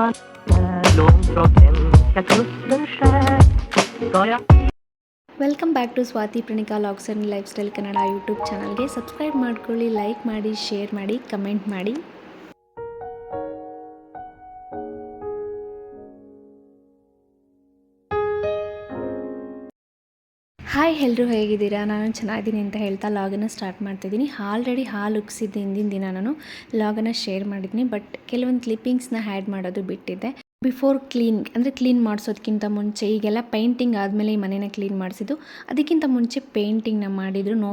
man långt från hemska kusten skär ska jag welcome back to Swathi Pranika vlogs and lifestyle Kannada YouTube ಚಾನಲ್ಗೆ subscribe ಮಾಡ್ಕೊಳ್ಳಿ like ಮಾಡಿ share ಮಾಡಿ comment ಮಾಡಿ ಎಲ್ಲರೂ ಹೇಗಿದ್ದೀರಾ? ನಾನು ಚೆನ್ನಾಗಿದ್ದೀನಿ ಅಂತ ಹೇಳ್ತಾ ಲಾಗನ್ನು ಸ್ಟಾರ್ಟ್ ಮಾಡ್ತಿದ್ದೀನಿ. ಆಲ್ರೆಡಿ ಹಾಲು ಉಗ್ಸಿದ್ದು ಹಿಂದಿನ ದಿನ ನಾನು ಲಾಗನ್ನು ಶೇರ್ ಮಾಡಿದ್ದೀನಿ. ಬಟ್ ಕೆಲವೊಂದು ಕ್ಲಿಪ್ಪಿಂಗ್ಸ್ನ ಹ್ಯಾಡ್ ಮಾಡೋದು ಬಿಟ್ಟಿದ್ದೆ. ಬಿಫೋರ್ ಕ್ಲೀನ್, ಅಂದರೆ ಕ್ಲೀನ್ ಮಾಡಿಸೋದಕ್ಕಿಂತ ಮುಂಚೆ, ಈಗೆಲ್ಲ ಪೇಂಟಿಂಗ್ ಆದಮೇಲೆ ಈ ಮನೇನ ಕ್ಲೀನ್ ಮಾಡಿಸಿದ್ದು. ಅದಕ್ಕಿಂತ ಮುಂಚೆ ಪೇಂಟಿಂಗ್ನ ಮಾಡಿದರು. ನೋ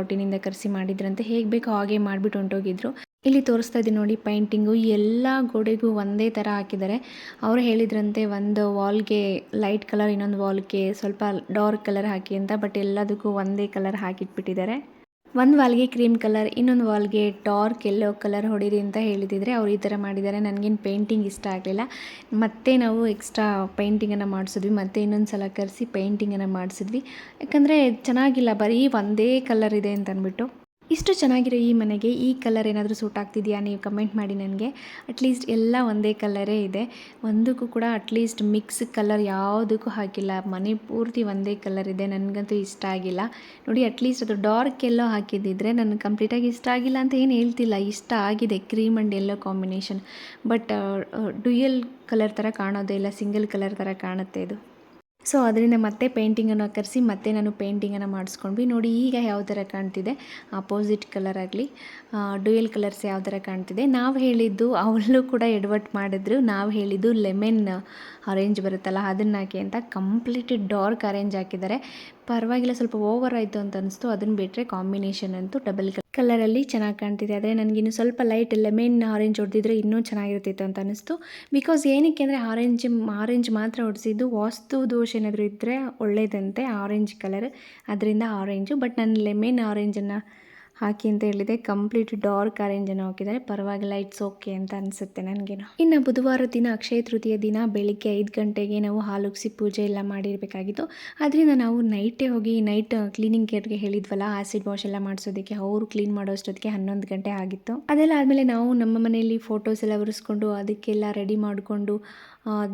ಔಟಿನಿಂದ ಕರೆಸಿ ಮಾಡಿದ್ರಂತೆ. ಹೇಗೆ ಬೇಕೋ ಹಾಗೆ ಮಾಡಿಬಿಟ್ಟು ಹೊಂಟೋಗಿದ್ರು. ಇಲ್ಲಿ ತೋರಿಸ್ತಾ ಇದ್ದೀನಿ ನೋಡಿ ಪೇಂಟಿಂಗು. ಎಲ್ಲ ಗೋಡೆಗೂ ಒಂದೇ ಥರ ಹಾಕಿದ್ದಾರೆ. ಅವರು ಹೇಳಿದ್ರಂತೆ, ಒಂದು ವಾಲ್ಗೆ ಲೈಟ್ ಕಲರ್, ಇನ್ನೊಂದು ವಾಲ್ಗೆ ಸ್ವಲ್ಪ ಡಾರ್ಕ್ ಕಲರ್ ಹಾಕಿ ಅಂತ, ಬಟ್ ಎಲ್ಲದಕ್ಕೂ ಒಂದೇ ಕಲರ್ ಹಾಕಿಟ್ಬಿಟ್ಟಿದ್ದಾರೆ. ಒಂದು ವಾಲ್ಗೆ ಕ್ರೀಮ್ ಕಲರ್, ಇನ್ನೊಂದು ವಾಲ್ಗೆ ಡಾರ್ಕ್ ಎಲ್ಲೋ ಕಲರ್ ಹೊಡೀರಿ ಅಂತ ಹೇಳಿದಿದ್ರೆ ಅವ್ರು ಈ ಥರ ಮಾಡಿದ್ದಾರೆ. ನನಗೇನು ಪೇಂಟಿಂಗ್ ಇಷ್ಟ ಆಗಲಿಲ್ಲ. ಮತ್ತೆ ನಾವು ಎಕ್ಸ್ಟ್ರಾ ಪೇಂಟಿಂಗನ್ನು ಮಾಡಿಸಿದ್ವಿ. ಮತ್ತೆ ಇನ್ನೊಂದು ಸಲ ಕರೆಸಿ ಪೇಂಟಿಂಗನ್ನು ಮಾಡಿಸಿದ್ವಿ. ಯಾಕಂದರೆ ಚೆನ್ನಾಗಿಲ್ಲ, ಬರೀ ಒಂದೇ ಕಲರ್ ಇದೆ ಅಂತ ಅಂದ್ಬಿಟ್ಟು ಇಷ್ಟು ಚೆನ್ನಾಗಿರೋ ಈ ಮನೆಗೆ ಈ ಕಲರ್ ಏನಾದರೂ ಸೂಟ್ ಆಗ್ತಿದೆಯಾ ನೀವು ಕಮೆಂಟ್ ಮಾಡಿ ನನಗೆ. ಅಟ್ಲೀಸ್ಟ್ ಎಲ್ಲ ಒಂದೇ ಕಲರೇ ಇದೆ. ಒಂದಕ್ಕೂ ಕೂಡ ಅಟ್ಲೀಸ್ಟ್ ಮಿಕ್ಸ್ ಕಲರ್ ಯಾವುದಕ್ಕೂ ಹಾಕಿಲ್ಲ. ಮನೆ ಪೂರ್ತಿ ಒಂದೇ ಕಲರ್ ಇದೆ. ನನಗಂತೂ ಇಷ್ಟ ಆಗಿಲ್ಲ. ನೋಡಿ ಅಟ್ಲೀಸ್ಟ್ ಅದು ಡಾರ್ಕ್ ಎಲ್ಲೋ ಹಾಕಿದ್ದಿದ್ರೆ ನನಗೆ ಕಂಪ್ಲೀಟಾಗಿ ಇಷ್ಟ ಆಗಿಲ್ಲ ಅಂತ ಏನು ಹೇಳ್ತಿಲ್ಲ. ಇಷ್ಟ ಆಗಿದೆ cream and yellow combination but dual colour ಥರ ಕಾಣೋದೇ ಇಲ್ಲ ಸಿಂಗಲ್ ಕಲರ್ ಥರ ಕಾಣುತ್ತೆ ಇದು. ಸೊ ಅದರಿಂದ ಮತ್ತೆ ಪೇಂಟಿಂಗನ್ನು ಕರೆಸಿ, ಮತ್ತೆ ನಾನು ಪೇಂಟಿಂಗನ್ನು ಮಾಡಿಸ್ಕೊಂಡ್ವಿ. ನೋಡಿ, ಈಗ ಯಾವ ಥರ ಕಾಣ್ತಿದೆ? ಅಪೋಸಿಟ್ ಕಲರ್ ಆಗಲಿ ಡ್ಯೂಯಲ್ ಕಲರ್ಸ್ ಯಾವ ಥರ ಕಾಣ್ತಿದೆ? ನಾವು ಹೇಳಿದ್ದು, ಅವಳು ಕೂಡ ಎಡ್ವರ್ಟ್ ಮಾಡಿದ್ರು. ನಾವು ಹೇಳಿದ್ದು ಲೆಮೆನ್ ಅರೇಂಜ್ ಬರುತ್ತಲ್ಲ ಅದನ್ನು ಹಾಕಿ ಅಂತ ಕಂಪ್ಲೀಟ್ ಡಾರ್ಕ್ ಅರೇಂಜ್ ಹಾಕಿದ್ದಾರೆ. ಪರವಾಗಿಲ್ಲ, ಸ್ವಲ್ಪ ಓವರ್ ಆಯಿತು ಅಂತ ಅನಿಸ್ತು. ಅದನ್ನು ಬಿಟ್ಟರೆ ಕಾಂಬಿನೇಷನ್ ಅಂತೂ ಡಬಲ್ ಕಲರಲ್ಲಿ ಚೆನ್ನಾಗಿ ಕಾಣ್ತಿದೆ. ಆದರೆ ನನಗಿನ್ನು ಸ್ವಲ್ಪ ಲೈಟ್ ಲೆಮೆನ್ ಆರೆಂಜ್ ಹೊಡೆದಿದ್ರೆ ಇನ್ನೂ ಚೆನ್ನಾಗಿರ್ತಿತ್ತು ಅಂತ ಅನಿಸ್ತು. ಬಿಕಾಸ್ ಏನಕ್ಕೆ ಅಂದರೆ ಆರೆಂಜ್ ಆರೆಂಜ್ ಮಾತ್ರ ಹೊಡೆಸಿದ್ದು, ವಾಸ್ತು ದೋಷ ಏನಾದರೂ ಇದ್ದರೆ ಒಳ್ಳೆಯದಂತೆ ಆರೆಂಜ್ ಕಲರ್ ಅದರಿಂದ ಆರೆಂಜು ಬಟ್ ನಾನು ಲೆಮೆನ್ ಆರೆಂಜನ್ನು ಹಾಕಿ ಅಂತ ಹೇಳಿದೆ. ಕಂಪ್ಲೀಟ್ ಡಾರ್ಕ್ ಅನ್ನು ಹಾಕಿದ್ದಾರೆ. ಪರವಾಗಿಲ್ಲ ಇಟ್ಸ್ ಓಕೆ ಅಂತ ಅನಿಸುತ್ತೆ ನನಗೇನು. ಇನ್ನು ಬುಧವಾರ ದಿನ ಅಕ್ಷಯ ತೃತೀಯ ದಿನ, ಬೆಳಿಗ್ಗೆ ಐದು ಗಂಟೆಗೆ ನಾವು ಹಾಲುಗ್ಸಿ ಪೂಜೆ ಎಲ್ಲ ಮಾಡಿರಬೇಕಾಗಿತ್ತು. ಅದರಿಂದ ನಾವು ನೈಟೇ ಹೋಗಿ ನೈಟ್ ಕ್ಲೀನಿಂಗ್ ಕೇರ್ಗೆ ಹೇಳಿದ್ವಲ್ಲ ಆಸಿಡ್ ವಾಶ್ ಎಲ್ಲ ಮಾಡಿಸೋದಕ್ಕೆ, ಅವರು ಕ್ಲೀನ್ ಮಾಡೋ ಅಷ್ಟೊತ್ತಿಗೆ ಹನ್ನೊಂದು ಗಂಟೆ ಆಗಿತ್ತು. ಅದೆಲ್ಲ ಆದಮೇಲೆ ನಾವು ನಮ್ಮ ಮನೆಯಲ್ಲಿ ಫೋಟೋಸ್ ಎಲ್ಲ ಒರೆಸ್ಕೊಂಡು ಅದಕ್ಕೆಲ್ಲ ರೆಡಿ ಮಾಡಿಕೊಂಡು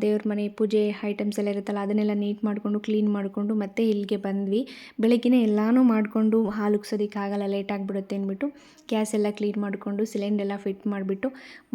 ದೇವ್ರ ಮನೆ ಪೂಜೆ ಐಟಮ್ಸ್ ಎಲ್ಲ ಇರುತ್ತಲ್ಲ, ಅದನ್ನೆಲ್ಲ ನೀಟ್ ಮಾಡಿಕೊಂಡು ಕ್ಲೀನ್ ಮಾಡಿಕೊಂಡು ಮತ್ತೆ ಇಲ್ಲಿಗೆ ಬಂದ್ವಿ. ಬೆಳಗ್ಗೆನೇ ಎಲ್ಲನೂ ಮಾಡಿಕೊಂಡು ಹಾಲು ಉಗ್ಸೋದಕ್ಕೆ ಆಗಲ್ಲ ಲೇಟ್ ಆಗಿಬಿಡುತ್ತೆ ಅಂದ್ಬಿಟ್ಟು ಗ್ಯಾಸ್ ಎಲ್ಲ ಕ್ಲೀನ್ ಮಾಡಿಕೊಂಡು ಸಿಲಿಂಡರ್ ಫಿಟ್ ಮಾಡಿಬಿಟ್ಟು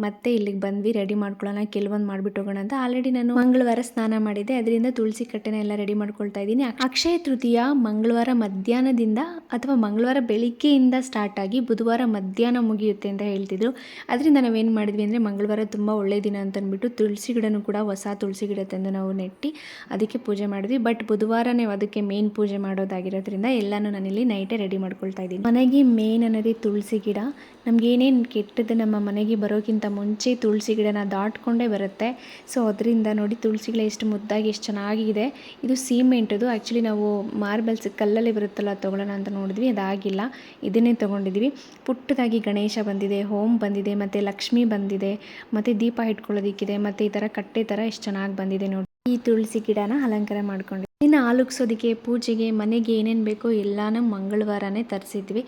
ಮತ್ತೆ ಇಲ್ಲಿಗೆ ಬಂದ್ವಿ. ರೆಡಿ ಮಾಡ್ಕೊಳ್ಳೋಣ, ಕೆಲವೊಂದು ಮಾಡಿಬಿಟ್ಟು ಹೋಗೋಣ ಅಂತ ಆಲ್ರೆಡಿ ನಾನು ಮಂಗಳವಾರ ಸ್ನಾನ ಮಾಡಿದ್ದೆ. ಅದರಿಂದ ತುಳಸಿ ಕಟ್ಟೆನ ಎಲ್ಲ ರೆಡಿ ಮಾಡ್ಕೊಳ್ತಾ ಇದ್ದೀನಿ. ಅಕ್ಷಯ ತೃತೀಯ ಮಂಗಳವಾರ ಮಧ್ಯಾಹ್ನದಿಂದ ಅಥವಾ ಮಂಗಳವಾರ ಬೆಳಿಗ್ಗೆಯಿಂದ ಸ್ಟಾರ್ಟ್ ಆಗಿ ಬುಧವಾರ ಮಧ್ಯಾಹ್ನ ಮುಗಿಯುತ್ತೆ ಅಂತ ಹೇಳ್ತಿದ್ರು. ಅದರಿಂದ ನಾವೇನು ಮಾಡಿದ್ವಿ ಅಂದರೆ ಮಂಗಳವಾರ ತುಂಬ ಒಳ್ಳೆಯ ದಿನ ಅಂತ ಅಂದ್ಬಿಟ್ಟು ತುಳಸಿ ಗಿಡನೂ ಕೂಡ ಹೊಸ ತುಳಸಿ ಗಿಡ ತಂದು ನಾವು ನೆಟ್ಟಿ ಅದಕ್ಕೆ ಪೂಜೆ ಮಾಡಿದ್ವಿ. ಬಟ್ ಬುಧವಾರನೇ ಅದಕ್ಕೆ ಮೇನ್ ಪೂಜೆ ಮಾಡೋದಾಗಿರೋದ್ರಿಂದ ಎಲ್ಲನೂ ನಾನಿಲ್ಲಿ ನೈಟೇ ರೆಡಿ ಮಾಡ್ಕೊಳ್ತಾ ಇದ್ದೀನಿ. ಮನೆಗೆ ಮೇನ್ ಅನ್ನೋದೇ ತುಳಸಿ ಗಿಡ. ನಮ್ಗೆ ಏನೇನು ಕೆಟ್ಟದ್ದು ನಮ್ಮ ಮನೆಗೆ ಬರೋಕ್ಕಿಂತ ಮುಂಚೆ ತುಳಸಿ ಗಿಡನ ದಾಟ್ಕೊಂಡೇ ಬರುತ್ತೆ. ಸೊ ಅದರಿಂದ ನೋಡಿ ತುಳಸಿ ಗಿಡ ಎಷ್ಟು ಮುದ್ದಾಗಿ ಎಷ್ಟು ಚೆನ್ನಾಗಿದೆ. ಇದು ಸೀಮೆಂಟದು ಆ್ಯಕ್ಚುಲಿ ನಾವು ಮಾರ್ಬಲ್ಸ್ ಕಲ್ಲಲ್ಲಿ ಬರುತ್ತಲ್ಲ ತೊಗೊಳ್ಳೋಣ ಅಂತ ನೋಡಿದ್ವಿ. ಅದಾಗಿಲ್ಲ. ಇದನ್ನೇ ತೊಗೊಂಡಿದ್ವಿ ಪುಟ್ಟದಾಗಿ ಗಣೇಶ ಬಂದಿದೆ, ಹೋಮ್ ಬಂದಿದೆ, ಮತ್ತು ಲಕ್ಷ್ಮಿ ಬಂದಿದೆ, ಮತ್ತು ದೀಪ ಇಟ್ಕೊಳ್ಳೋದಿಕ್ಕಿದೆ, ಮತ್ತು ಈ ಥರ ಕಟ್ಟೆ ಎಷ್ಟು ಚೆನ್ನಾಗಿ ಬಂದಿದೆ ನೋಡಿ. ಈ ತುಳಸಿ ಗಿಡನ ಅಲಂಕಾರ ಮಾಡ್ಕೊಂಡು. ಇನ್ನು ಆಲುಗ್ಸೋದಕ್ಕೆ, ಪೂಜೆಗೆ, ಮನೆಗೆ ಏನೇನು ಬೇಕೋ ಎಲ್ಲಾನು ಮಂಗಳವಾರನೇ ತರಿಸಿದ್ವಿ.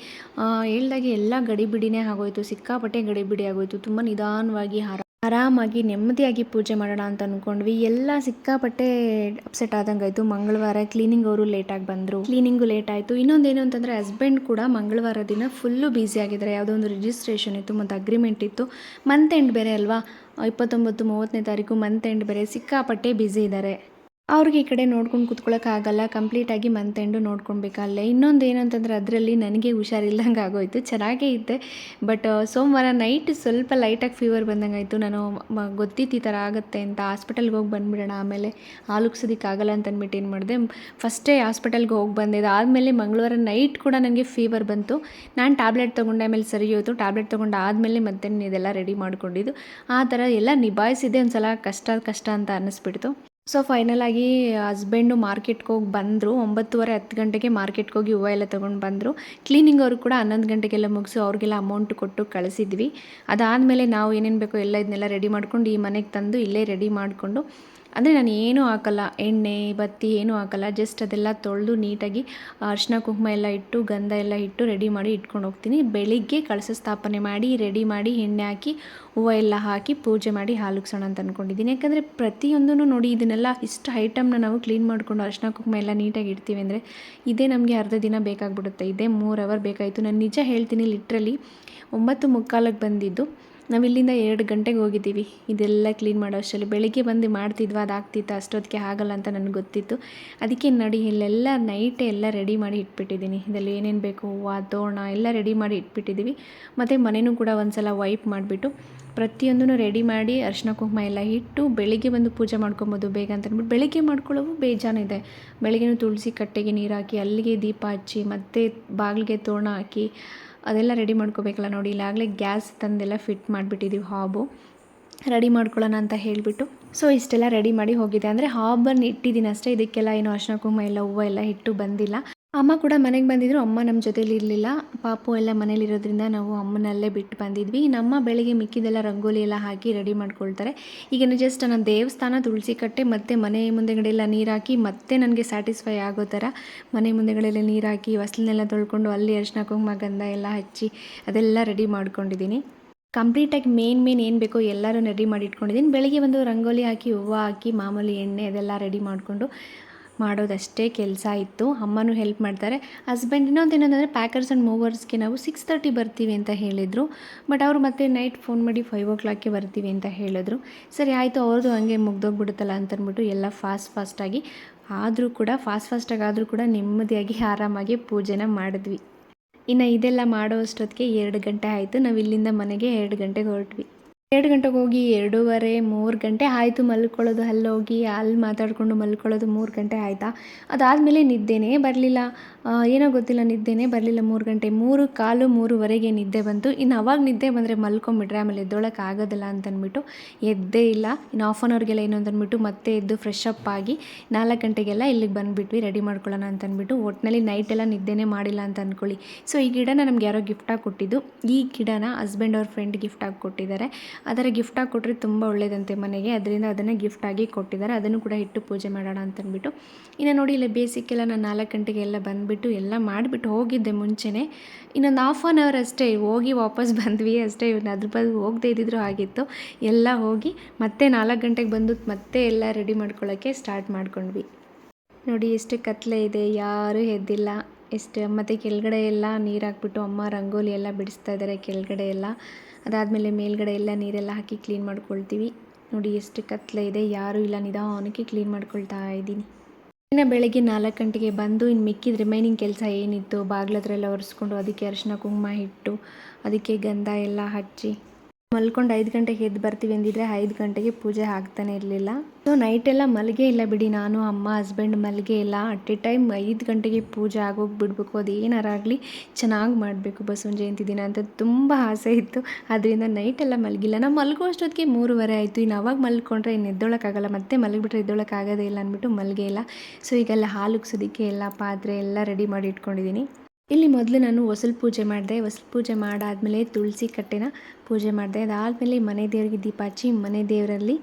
ಹೇಳ್ದಾಗೆ ಎಲ್ಲ ಗಡಿಬಿಡಿನೇ ಆಗೋಯ್ತು. ಸಿಕ್ಕಾಪಟ್ಟೆ ಗಡಿಬಿಡಿ ಆಗೋಯ್ತು. ತುಂಬ ನಿಧಾನವಾಗಿ ಹಾರ ಆರಾಮಾಗಿ ನೆಮ್ಮದಿಯಾಗಿ ಪೂಜೆ ಮಾಡೋಣ ಅಂತ ಅಂದ್ಕೊಂಡ್ವಿ ಎಲ್ಲ ಸಿಕ್ಕಾಪಟ್ಟೆ ಅಪ್ಸೆಟ್ ಆದಂಗೆ ಆಯಿತು ಮಂಗಳವಾರ ಕ್ಲೀನಿಂಗ್ ಅವರು ಲೇಟಾಗಿ ಬಂದರು. ಕ್ಲೀನಿಂಗು ಲೇಟ್ ಆಯಿತು. ಇನ್ನೊಂದೇನು ಅಂತಂದರೆ ಹಸ್ಬೆಂಡ್ ಕೂಡ ಮಂಗಳವಾರ ದಿನ ಫುಲ್ಲು ಬ್ಯುಸಿ ಆಗಿದ್ದಾರೆ. ಯಾವುದೋ ಒಂದು ರಿಜಿಸ್ಟ್ರೇಷನ್ ಇತ್ತು, ಮತ್ತು ಅಗ್ರಿಮೆಂಟ್ ಇತ್ತು. ಮಂತ್ ಎಂಡ್ ಬೇರೆ ಅಲ್ವಾ? ಇಪ್ಪತ್ತೊಂಬತ್ತು, ಮೂವತ್ತನೇ ತಾರೀಕು ಮಂತ್ ಎಂಡ್ ಬೇರೆ. ಸಿಕ್ಕಾಪಟ್ಟೆ ಬ್ಯುಸಿ ಇದ್ದಾರೆ. ಅವ್ರಿಗೆ ಈ ಕಡೆ ನೋಡ್ಕೊಂಡು ಕೂತ್ಕೊಳ್ಳೋಕ್ಕಾಗಲ್ಲ ಕಂಪ್ಲೀಟಾಗಿ ಮಂತ್ ಎಂಡು ನೋಡ್ಕೊಳ್ಬೇಕಲ್ಲೇ. ಇನ್ನೊಂದು ಏನಂತಂದರೆ ಅದರಲ್ಲಿ ನನಗೆ ಹುಷಾರಿಲ್ಲಂಗೆ ಆಗೋಯ್ತು, ಚೆನ್ನಾಗೇ ಇದ್ದೆ. ಬಟ್ ಸೋಮವಾರ ನೈಟ್ ಸ್ವಲ್ಪ ಲೈಟಾಗಿ ಫೀವರ್ ಬಂದಂಗೆ ಆಯಿತು. ನಾನು ಗೊತ್ತಿತ್ತು ಈ ಥರ ಆಗುತ್ತೆ ಅಂತ. ಹಾಸ್ಪಿಟಲ್ಗೆ ಹೋಗಿ ಬಂದ್ಬಿಡೋಣ, ಆಮೇಲೆ ಹಾಲುಗ್ಸೋದಕ್ಕಾಗಲ್ಲ ಅಂತ ಅಂದ್ಬಿಟ್ಟು ಏನು ಮಾಡಿದೆ. ಫಸ್ಟೇ ಹಾಸ್ಪಿಟಲ್ಗೆ ಹೋಗಿ ಬಂದೆ. ಆದಮೇಲೆ ಮಂಗಳವಾರ ನೈಟ್ ಕೂಡ ನನಗೆ ಫೀವರ್ ಬಂತು. ನಾನು ಟ್ಯಾಬ್ಲೆಟ್ ತೊಗೊಂಡೆ, ಆಮೇಲೆ ಸರಿ ಹೋಯಿತು. ಟ್ಯಾಬ್ಲೆಟ್ ತೊಗೊಂಡು ಆದಮೇಲೆ ಮತ್ತೆ ಇದೆಲ್ಲ ರೆಡಿ ಮಾಡ್ಕೊಂಡಿದ್ದು. ಆ ಥರ ಎಲ್ಲ ನಿಭಾಯಿಸಿದ್ದೆ. ಒಂದು ಸಲ ಕಷ್ಟ ಕಷ್ಟ ಅಂತ ಅನ್ನಿಸ್ಬಿಡ್ತು ಸೊ ಫೈನಲಾಗಿ ಹಸ್ಬೆಂಡು ಮಾರ್ಕೆಟ್ಗೆ ಹೋಗಿ ಬಂದರು. ಒಂಬತ್ತುವರೆ, ಹತ್ತು ಗಂಟೆಗೆ ಮಾರ್ಕೆಟ್ಗೆ ಹೋಗಿ ಹೂವು ಎಲ್ಲ ತೊಗೊಂಡು ಬಂದರು. ಕ್ಲೀನಿಂಗ್ ಅವರು ಕೂಡ ಹನ್ನೊಂದು ಗಂಟೆಗೆಲ್ಲ ಮುಗಿಸಿ ಅವ್ರಿಗೆಲ್ಲ ಅಮೌಂಟ್ ಕೊಟ್ಟು ಕಳಿಸಿದ್ವಿ. ಅದಾದಮೇಲೆ ನಾವು ಏನೇನು ಬೇಕೋ ಎಲ್ಲ ಇದನ್ನೆಲ್ಲ ರೆಡಿ ಮಾಡ್ಕೊಂಡು ಈ ಮನೆಗೆ ತಂದು ಇಲ್ಲೇ ರೆಡಿ ಮಾಡಿಕೊಂಡು ಅಂದರೆ ನಾನು ಏನೂ ಹಾಕಲ್ಲ. ಎಣ್ಣೆ, ಬತ್ತಿ ಏನೂ ಹಾಕಲ್ಲ. ಜಸ್ಟ್ ಅದೆಲ್ಲ ತೊಳೆದು ನೀಟಾಗಿ ಅರಿಶಿನ ಕುಂಕುಮ ಎಲ್ಲ ಇಟ್ಟು, ಗಂಧ ಎಲ್ಲ ಇಟ್ಟು ರೆಡಿ ಮಾಡಿ ಇಟ್ಕೊಂಡು ಹೋಗ್ತೀನಿ. ಬೆಳಿಗ್ಗೆ ಕಳಸ ಸ್ಥಾಪನೆ ಮಾಡಿ ರೆಡಿ ಮಾಡಿ ಎಣ್ಣೆ ಹಾಕಿ, ಹೂವು ಎಲ್ಲ ಹಾಕಿ ಪೂಜೆ ಮಾಡಿ ಹಾಲುಗ್ಸೋಣ ಅಂತ ಅಂದ್ಕೊಂಡಿದ್ದೀನಿ ಯಾಕಂದರೆ ಪ್ರತಿಯೊಂದೂ ನೋಡಿ ಇದನ್ನೆಲ್ಲ ಇಷ್ಟು ಐಟಮ್ನ ನಾವು ಕ್ಲೀನ್ ಮಾಡಿಕೊಂಡು ಅರಿಶಿನ ಕುಂಕುಮ ಎಲ್ಲ ನೀಟಾಗಿ ಇಡ್ತೀವಿ ಅಂದರೆ ಇದೇ ನಮಗೆ ಅರ್ಧ ದಿನ ಬೇಕಾಗ್ಬಿಡುತ್ತೆ. ಇದೇ ಮೂರು ಅವರ್ ಬೇಕಾಯಿತು. ನಾನು ನಿಜ ಹೇಳ್ತೀನಿ ಲಿಟ್ರಲಿ ಒಂಬತ್ತು ಮುಕ್ಕಾಲಕ್ಕೆ ಬಂದಿದ್ದು. ನಾವು ಇಲ್ಲಿಂದ ಎರಡು ಗಂಟೆಗೆ ಹೋಗಿದ್ದೀವಿ. ಇದೆಲ್ಲ ಕ್ಲೀನ್ ಮಾಡೋ ಅಷ್ಟರಲ್ಲಿ ಬೆಳಿಗ್ಗೆ ಬಂದು ಮಾಡ್ತಿದ್ವಾ, ಅದು ಆಗ್ತಿತ್ತು? ಅಷ್ಟೊತ್ತಿಗೆ ಆಗಲ್ಲ ಅಂತ ನನಗೆ ಗೊತ್ತಿತ್ತು. ಅದಕ್ಕೆ ನಡಿ, ಇಲ್ಲೆಲ್ಲ ನೈಟೇ ಎಲ್ಲ ರೆಡಿ ಮಾಡಿ ಇಟ್ಬಿಟ್ಟಿದ್ದೀನಿ. ಇದರಲ್ಲಿ ಏನೇನು ಬೇಕು? ಹೂವು, ತೋರಣ ಎಲ್ಲ ರೆಡಿ ಮಾಡಿ ಇಟ್ಬಿಟ್ಟಿದ್ದೀವಿ. ಮತ್ತು ಮನೆಯೂ ಕೂಡ ಒಂದು ಸಲ ವೈಪ್ ಮಾಡಿಬಿಟ್ಟು ಪ್ರತಿಯೊಂದೂ ರೆಡಿ ಮಾಡಿ ಅರಿಶಿನ ಕುಂಕುಮ ಎಲ್ಲ ಇಟ್ಟು ಬೆಳಿಗ್ಗೆ ಬಂದು ಪೂಜೆ ಮಾಡ್ಕೊಬೋದು ಬೇಗ ಅಂತ ಅಂದ್ಬಿಟ್ಟು ಬೆಳಿಗ್ಗೆ ಮಾಡ್ಕೊಳ್ಳೋವು ಬೇಜಾನಿದೆ ಬೆಳಿಗ್ಗೆನೂ ತುಳಸಿ ಕಟ್ಟೆಗೆ ನೀರು ಹಾಕಿ, ಅಲ್ಲಿಗೆ ದೀಪ ಹಚ್ಚಿ, ಮತ್ತೆ ಬಾಗಿಲಿಗೆ ತೋರಣ ಹಾಕಿ ಅದೆಲ್ಲ ರೆಡಿ ಮಾಡ್ಕೋಬೇಕಲ್ಲ ನೋಡಿ, ಇಲ್ಲಾಗಲೇ ಗ್ಯಾಸ್ ತಂದೆಲ್ಲ ಫಿಟ್ ಮಾಡಿಬಿಟ್ಟಿದ್ದೀವಿ ಹಾಬು ರೆಡಿ ಮಾಡ್ಕೊಳ್ಳೋಣ ಅಂತ ಹೇಳಿಬಿಟ್ಟು. ಸೊ ಇಷ್ಟೆಲ್ಲ ರೆಡಿ ಮಾಡಿ ಹೋಗಿದೆ. ಅಂದರೆ ಹಾಬನ್ನು ಇಟ್ಟಿದ್ದೀನಿ ಅಷ್ಟೇ. ಇದಕ್ಕೆಲ್ಲ ಏನು ಅರ್ಶಿನ ಕುಂಕುಮ ಎಲ್ಲ, ಹೂವು ಎಲ್ಲ ಇಟ್ಟು ಬಂದಿಲ್ಲ. ಅಮ್ಮ ಕೂಡ ಮನೆಗೆ ಬಂದಿದ್ರು, ಅಮ್ಮ ನಮ್ಮ ಜೊತೇಲಿ ಇರಲಿಲ್ಲ. ಪಾಪು ಎಲ್ಲ ಮನೇಲಿರೋದ್ರಿಂದ ನಾವು ಅಮ್ಮನಲ್ಲೇ ಬಿಟ್ಟು ಬಂದಿದ್ವಿ. ನಮ್ಮ ಬೆಳಗ್ಗೆ ಮಿಕ್ಕಿದೆಲ್ಲ ರಂಗೋಲಿ ಎಲ್ಲ ಹಾಕಿ ರೆಡಿ ಮಾಡ್ಕೊಳ್ತಾರೆ. ಈಗೇನು ಜಸ್ಟ್ ನಾನು ದೇವಸ್ಥಾನ ತುಳಸಿ ಕಟ್ಟೆ ಮತ್ತು ಮನೆ ಮುಂದೆಗಡೆ ಎಲ್ಲ ನೀರು ಹಾಕಿ ಮತ್ತೆ ನನಗೆ ಸ್ಯಾಟಿಸ್ಫೈ ಆಗೋ ಥರ ಮನೆ ಮುಂದೆಗಡೆಲ್ಲ ನೀರು ಹಾಕಿ ಹೊಸ್ಲನ್ನೆಲ್ಲ ತೊಳ್ಕೊಂಡು ಅಲ್ಲಿ ಅರಿಶಿನ, ಕುಂಕುಮ, ಗಂಧ ಎಲ್ಲ ಹಚ್ಚಿ ಅದೆಲ್ಲ ರೆಡಿ ಮಾಡ್ಕೊಂಡಿದ್ದೀನಿ. ಕಂಪ್ಲೀಟಾಗಿ ಮೇನ್ ಮೇನ್ ಏನು ಬೇಕೋ ಎಲ್ಲರೂ ರೆಡಿ ಮಾಡಿ ಇಟ್ಕೊಂಡಿದ್ದೀನಿ ಬೆಳಗ್ಗೆ ಒಂದು ರಂಗೋಲಿ ಹಾಕಿ, ಹೂವು ಹಾಕಿ, ಮಾಮೂಲಿ ಎಣ್ಣೆ ಅದೆಲ್ಲ ರೆಡಿ ಮಾಡಿಕೊಂಡು ಮಾಡೋದಷ್ಟೇ ಕೆಲಸ ಇತ್ತು. ಅಮ್ಮನೂ ಹೆಲ್ಪ್ ಮಾಡ್ತಾರೆ. ಹಸ್ಬೆಂಡ್ ಇನ್ನೊಂದು ಏನಂದರೆ ಪ್ಯಾಕರ್ಸ್ ಆ್ಯಂಡ್ ಮೂವರ್ಸ್ಗೆ ನಾವು ಸಿಕ್ಸ್ ತರ್ಟಿ ಬರ್ತೀವಿ ಅಂತ ಹೇಳಿದರು. ಬಟ್ ಅವರು ಮತ್ತೆ ನೈಟ್ ಫೋನ್ ಮಾಡಿ ಫೈವ್ ಓ ಕ್ಲಾಕ್ಗೆ ಬರ್ತೀವಿ ಅಂತ ಹೇಳಿದ್ರು. ಸರಿ, ಆಯಿತು, ಅವ್ರದ್ದು ಹಂಗೆ ಮುಗ್ದೋಗ್ಬಿಡುತ್ತಲ್ಲ ಅಂತ ಅಂದ್ಬಿಟ್ಟು ಎಲ್ಲ ಫಾಸ್ಟ್ ಫಾಸ್ಟಾಗಿ ಆದರೂ ಕೂಡ ಫಾಸ್ಟ್ ಫಾಸ್ಟಾಗಿ ಆದರೂ ಕೂಡ ನೆಮ್ಮದಿಯಾಗಿ ಆರಾಮಾಗಿ ಪೂಜೆನ ಮಾಡಿದ್ವಿ. ಇನ್ನು ಇದೆಲ್ಲ ಮಾಡೋ ಅಷ್ಟೊತ್ತಿಗೆ ಎರಡು ಗಂಟೆ ಆಯಿತು. ನಾವು ಇಲ್ಲಿಂದ ಮನೆಗೆ ಎರಡು ಗಂಟೆಗೆ ಹೊರಟ್ವಿ. ಎರಡು ಗಂಟೆಗೆ ಹೋಗಿ ಎರಡೂವರೆ, ಮೂರು ಗಂಟೆ ಆಯಿತು ಮಲ್ಕೊಳ್ಳೋದು. ಅಲ್ಲಿ ಹೋಗಿ, ಅಲ್ಲಿ ಮಾತಾಡಿಕೊಂಡು ಮಲ್ಕೊಳ್ಳೋದು ಮೂರು ಗಂಟೆ ಆಯಿತಾ? ಅದಾದಮೇಲೆ ನಿದ್ದೆನೇ ಬರಲಿಲ್ಲ. ಏನೋ ಗೊತ್ತಿಲ್ಲ, ನಿದ್ದೆನೇ ಬರಲಿಲ್ಲ ಮೂರು ಗಂಟೆ. ಮೂರು, ಕಾಲು ಮೂರುವರೆಗೆ ನಿದ್ದೆ ಬಂತು. ಇನ್ನು ಅವಾಗ ನಿದ್ದೆ ಬಂದರೆ ಮಲ್ಕೊಂಬಿಟ್ರೆ ಆಮೇಲೆ ಎದ್ದೊಳಕ್ಕೆ ಆಗೋದಿಲ್ಲ ಅಂತಂದ್ಬಿಟ್ಟು ಎದ್ದೇ ಇಲ್ಲ. ಇನ್ನು ಆಫ್ ಆನ್ ಅವರ್ಗೆಲ್ಲ ಏನು ಅಂತಂದ್ಬಿಟ್ಟು ಮತ್ತೆ ಎದ್ದು ಫ್ರೆಶ್ ಅಪ್ ಆಗಿ ನಾಲ್ಕು ಗಂಟೆಗೆಲ್ಲ ಇಲ್ಲಿಗೆ ಬಂದುಬಿಟ್ವಿ ರೆಡಿ ಮಾಡ್ಕೊಳ್ಳೋಣ ಅಂತಂದ್ಬಿಟ್ಟು ಒಟ್ಟಿನಲ್ಲಿ ನೈಟೆಲ್ಲ ನಿದ್ದೆನೇ ಮಾಡಿಲ್ಲ ಅಂತ ಅಂದ್ಕೊಳ್ಳಿ ಸೊ ಈ ಗಿಡನ ನಮ್ಗೆ ಯಾರೋ ಗಿಫ್ಟಾಗಿ ಕೊಟ್ಟಿದ್ದು ಈ ಗಿಡನ ಹಸ್ಬೆಂಡ್ ಅವ್ರ ಫ್ರೆಂಡ್ ಗಿಫ್ಟಾಗಿ ಕೊಟ್ಟಿದ್ದಾರೆ ಅದರ ಗಿಫ್ಟಾಗಿ ಕೊಟ್ಟರೆ ತುಂಬ ಒಳ್ಳೆಯದಂತೆ ಮನೆಗೆ. ಅದರಿಂದ ಅದನ್ನು ಗಿಫ್ಟಾಗಿ ಕೊಟ್ಟಿದ್ದಾರೆ. ಅದನ್ನು ಕೂಡ ಇಟ್ಟು ಪೂಜೆ ಮಾಡೋಣ ಅಂತಂದ್ಬಿಟ್ಟು. ಇನ್ನು ನೋಡಿ, ಇಲ್ಲಿ ಬೇಸಿಕ್ಕೆಲ್ಲ ನಾನು ನಾಲ್ಕು ಗಂಟೆಗೆ ಎಲ್ಲ ಬಂದುಬಿಟ್ಟು ಎಲ್ಲ ಮಾಡಿಬಿಟ್ಟು ಹೋಗಿದ್ದೆ ಮುಂಚೆನೇ. ಇನ್ನೊಂದು ಹಾಫ್ ಆನ್ ಅವರ್ ಅಷ್ಟೇ ಹೋಗಿ ವಾಪಸ್ ಬಂದ್ವಿ ಅಷ್ಟೇ. ಅದ್ರ ಬದಲು ಹೋಗದೇ ಇದ್ದಿದ್ರು ಆಗಿತ್ತು ಎಲ್ಲ ಹೋಗಿ ಮತ್ತೆ ನಾಲ್ಕು ಗಂಟೆಗೆ ಬಂದು ಮತ್ತೆ ಎಲ್ಲ ರೆಡಿ ಮಾಡ್ಕೊಳ್ಳೋಕ್ಕೆ ಸ್ಟಾರ್ಟ್ ಮಾಡ್ಕೊಂಡ್ವಿ. ನೋಡಿ, ಎಷ್ಟು ಕತ್ಲೆ ಇದೆ. ಯಾರೂ ಎದ್ದಿಲ್ಲ. ಎಷ್ಟು, ಮತ್ತು ಕೆಳಗಡೆ ಎಲ್ಲ ನೀರು ಹಾಕ್ಬಿಟ್ಟು ಅಮ್ಮ ರಂಗೋಲಿ ಎಲ್ಲ ಬಿಡಿಸ್ತಾ ಇದ್ದಾರೆ ಕೆಳಗಡೆ ಎಲ್ಲ. ಅದಾದಮೇಲೆ ಮೇಲ್ಗಡೆ ಎಲ್ಲ ನೀರೆಲ್ಲ ಹಾಕಿ ಕ್ಲೀನ್ ಮಾಡ್ಕೊಳ್ತೀವಿ. ನೋಡಿ ಎಷ್ಟು ಕತ್ಲೆ ಇದೆ. ಯಾರೂ ಇಲ್ಲ, ನಿಧಾನಕ್ಕೆ ಕ್ಲೀನ್ ಮಾಡ್ಕೊಳ್ತಾ ಇದ್ದೀನಿ. ಇನ್ನು ಬೆಳಗ್ಗೆ ನಾಲ್ಕು ಗಂಟೆಗೆ ಬಂದು ಇನ್ನು ಮಿಕ್ಕಿದ ರಿಮೈನಿಂಗ್ ಕೆಲಸ ಏನಿತ್ತು ಬಾಗ್ಲತ್ರ ಎಲ್ಲ ಒರೆಸ್ಕೊಂಡು ಅದಕ್ಕೆ ಅರಿಶಿನ ಕುಂಕುಮ ಇಟ್ಟು ಅದಕ್ಕೆ ಗಂಧ ಎಲ್ಲ ಹಚ್ಚಿ. ಮಲ್ಕೊಂಡು ಐದು ಗಂಟೆಗೆ ಎದ್ದು ಬರ್ತೀವಿ ಅಂದಿದ್ರೆ ಐದು ಗಂಟೆಗೆ ಪೂಜೆ ಆಗ್ತಾನೆ ಇರಲಿಲ್ಲ. ಸೊ ನೈಟೆಲ್ಲ ಮಲಗೇ ಇಲ್ಲ ಬಿಡಿ. ನಾನು, ಅಮ್ಮ ಹಸ್ಬೆಂಡ್ ಮಲಗೇ ಇಲ್ಲ. ಅಟ್ ಎ ಟೈಮ್ ಐದು ಗಂಟೆಗೆ ಪೂಜೆ ಆಗೋಗಿ ಬಿಡಬೇಕು ಅದು ಏನಾರಾಗಲಿ ಚೆನ್ನಾಗಿ ಮಾಡಬೇಕು ಬಸವನ ಜಯಂತಿ ದಿನ ಅಂತ ತುಂಬ ಆಸೆ ಇತ್ತು. ಅದರಿಂದ ನೈಟೆಲ್ಲ ಮಲಗಿಲ್ಲ. ನಾವು ಮಲಗೋ ಅಷ್ಟೊತ್ತಿಗೆ ಮೂರುವರೆ ಆಯಿತು. ಇನ್ನು ಅವಾಗ ಮಲ್ಕೊಂಡ್ರೆ ಇನ್ನು ಎದ್ದೊಳಕ್ಕಾಗಲ್ಲ. ಮತ್ತೆ ಮಲಗಿಬಿಟ್ರೆ ಎದ್ದೊಳಕ್ಕಾಗೋದೇ ಇಲ್ಲ ಅಂದ್ಬಿಟ್ಟು ಮಲಗೇ ಇಲ್ಲ. ಸೊ ಈಗೆಲ್ಲ ಹಾಲು ಉಗ್ಸೋದಕ್ಕೆ ಎಲ್ಲ ಪಾತ್ರೆ ಎಲ್ಲ ರೆಡಿ ಮಾಡಿ ಇಟ್ಕೊಂಡಿದ್ದೀನಿ. ಇಲ್ಲಿ ಮೊದಲು ನಾನು ಹೊಸಲು ಪೂಜೆ ಮಾಡಿದೆ. ಹೊಸಲು ಪೂಜೆ ಮಾಡಾದಮೇಲೆ ತುಳಸಿ ಕಟ್ಟೆನ ಪೂಜೆ ಮಾಡಿದೆ. ಅದಾದಮೇಲೆ ಮನೆ ದೇವರಿಗೆ ದೀಪ ಹಚ್ಚಿ ಮನೆ ದೇವರಲ್ಲಿ